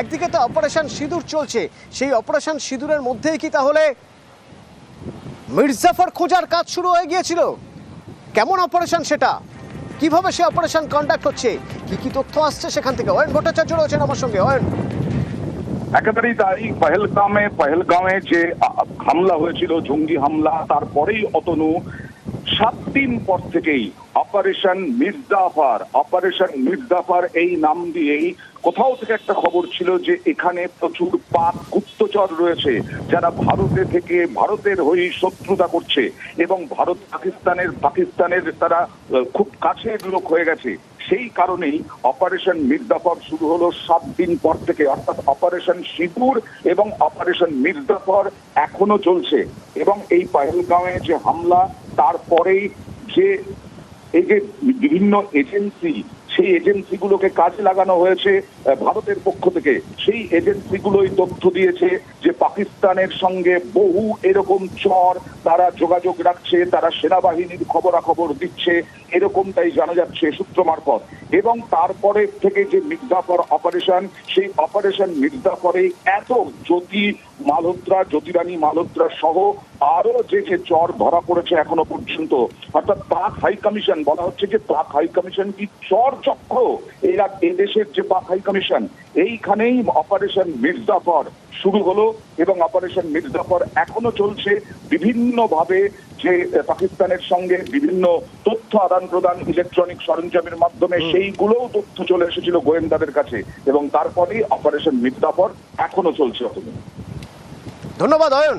একদিকে তো অপারেশন সিঁদুর চলছে, সেই অপারেশন সিঁদুরের মধ্যেই কি তাহলে মির্জাফর খোঁজার কাজ শুরু হয়ে গিয়েছিল? কেমন অপারেশন সেটা? কীভাবে সে অপারেশন কন্ডাক্ট হচ্ছে? কি কি তথ্য আসছে সেখান থেকে? অয়ন ভট্টাচার্য রয়েছেন আমার সঙ্গে। অয়ন। একেবারেই তাই, পহেলগামে পহেলগামে যে হামলা হয়েছিল, জঙ্গি হামলা, তারপরেই অতনু সাত দিন পর থেকেই অপারেশন মির্জাফার অপারেশন মির্জাফার এই নাম দিয়েই কোথাও থেকে একটা খবর ছিল যে এখানে প্রচুর পাক গুপ্তচর রয়েছে, যারা ভারতে থেকে ভারতের হয়ে শত্রুতা করছে এবং ভারত পাকিস্তানের পাকিস্তানের তারা খুব কাছের লোক হয়ে গেছে। সেই কারণেই অপারেশন মির্জাফর শুরু হলো সাত দিন পর থেকে। অর্থাৎ অপারেশন সিঁদুর এবং অপারেশন মির্জাফর এখনও চলছে। এবং এই পহেলগাঁওয়ে যে হামলা, তারপরেই যে এই যে বিভিন্ন এজেন্সি সেই এজেন্সিগুলোকে কাজে লাগানো হয়েছে ভারতের পক্ষ থেকে। সেই এজেন্সিগুলোই তথ্য দিয়েছে যে পাকিস্তানের সঙ্গে বহু এরকম চর তারা যোগাযোগ রাখছে, তারা সেনাবাহিনীর খবরাখবর দিচ্ছে, এরকমটাই জানা যাচ্ছে সূত্র মারফত। এবং তারপরে থেকে যে মির্জাফর অপারেশন, সেই অপারেশন মির্জাফরে এত জ্যোতি মালহোত্রা, জ্যোতিরানী মালহোত্রা সহ আরও যে যে চর ধরা পড়েছে এখনও পর্যন্ত, অর্থাৎ পাক হাই কমিশন, বলা হচ্ছে যে পাক হাই কমিশন কি চর চক্র এরা এদেশের যে হাই কমিশন এইখানেই অপারেশন মির্জাফর শুরু হলো এবং অপারেশন মির্জাফর এখনও চলছে বিভিন্ন ভাবে যে পাকিস্তানের সঙ্গে বিভিন্ন তথ্য আদান প্রদান ইলেকট্রনিক সরঞ্জামের মাধ্যমে সেইগুলোও তথ্য চলে এসেছিল গোয়েন্দাদের কাছে এবং তারপরেই অপারেশন মির্জাফর এখনও চলছে ধন্যবাদ অয়ন।